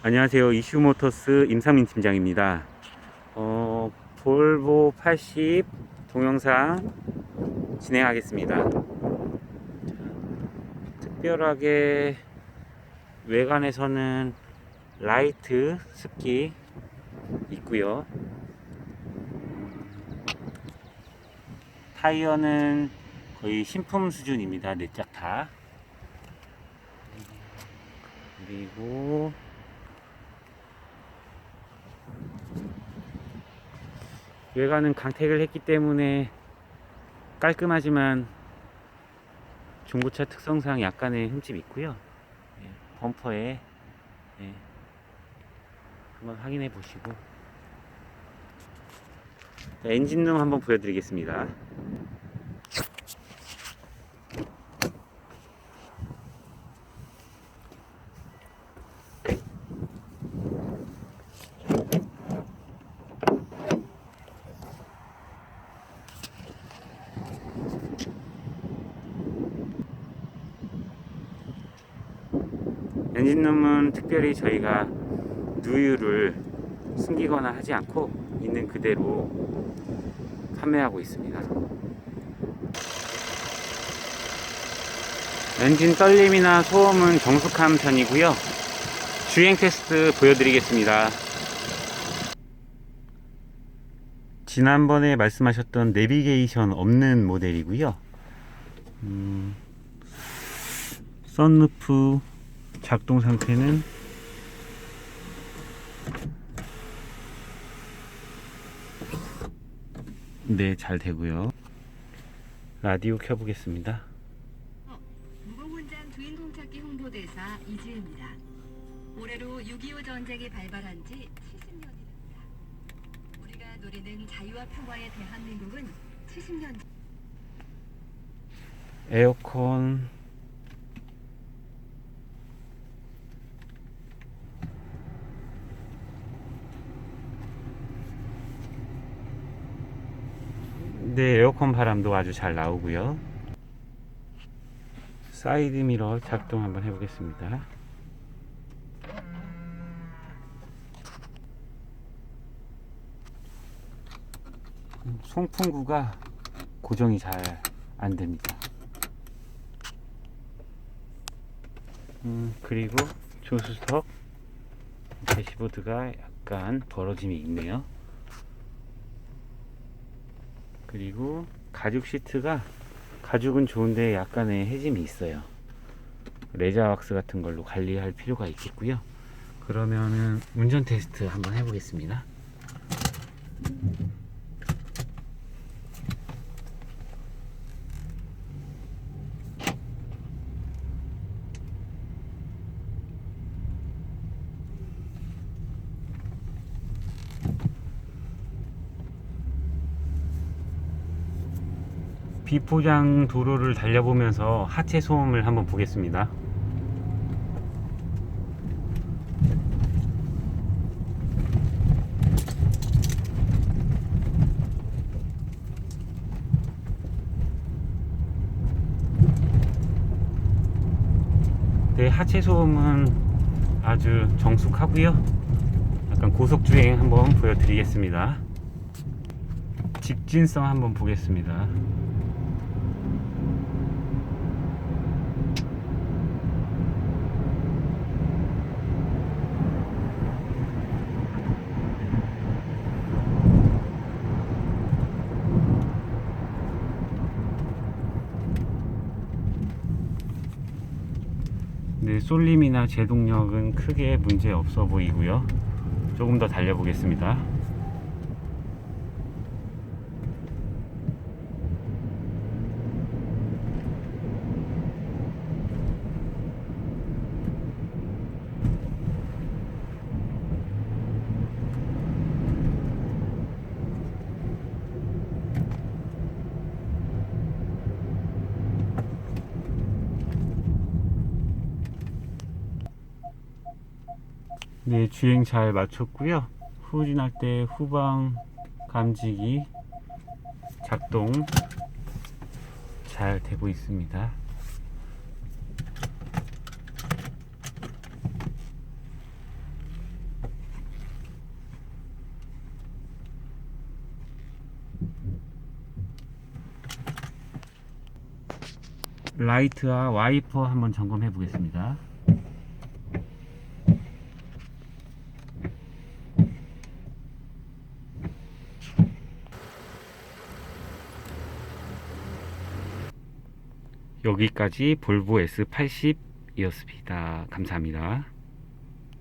안녕하세요. 이슈모터스 임상민 팀장입니다. 어, 볼보 80 동영상 진행하겠습니다. 자, 특별하게 외관에서는 라이트 습기 있고요. 타이어는 거의 신품 수준입니다. 네짝 다. 그리고 외관은 강택을 했기 때문에 깔끔하지만 중고차 특성상 약간의 흠집이 있고요. 예, 범퍼에 예, 한번 확인해 보시고 자, 엔진룸 한번 보여드리겠습니다. 엔진룸은 특별히 저희가 누유를 숨기거나 하지 않고 있는 그대로 판매하고 있습니다. 엔진 떨림이나 소음은 정숙한 편이고요. 주행 테스트 보여드리겠습니다. 지난번에 말씀하셨던 내비게이션 없는 모델이고요. 음, 썬루프 작동 상태는 네, 잘 되고요. 라디오 켜보겠습니다. 무공훈장 주인공 찾기 홍보대사 이지혜입니다. 올해로 6.25 전쟁이 발발한 지 70년이랍니다. 우리가 누리는 자유와 평화의 대한민국은 70년 에어컨 네, 에어컨 바람도 아주 잘 나오고요. 사이드 미러 작동 한번 해보겠습니다. 음, 송풍구가 고정이 잘 안 됩니다. 음, 그리고 조수석 대시보드가 약간 벌어짐이 있네요. 그리고 가죽 시트가 가죽은 좋은데 약간의 해짐이 있어요. 레자 왁스 같은 걸로 관리할 필요가 있겠고요. 그러면은 운전 테스트 한번 해보겠습니다. 비포장 도로를 달려보면서 하체 소음을 한번 보겠습니다. 네, 하체 소음은 아주 정숙하고요. 약간 고속 주행 한번 보여드리겠습니다. 직진성 한번 보겠습니다. 네, 쏠림이나 제동력은 크게 문제 없어 보이고요. 조금 더 달려보겠습니다. 네, 주행 잘 맞췄고요. 후진할 때 후방 감지기 작동 잘 되고 있습니다. 라이트와 와이퍼 한번 점검해 보겠습니다. 여기까지 볼보 S80이었습니다. 감사합니다.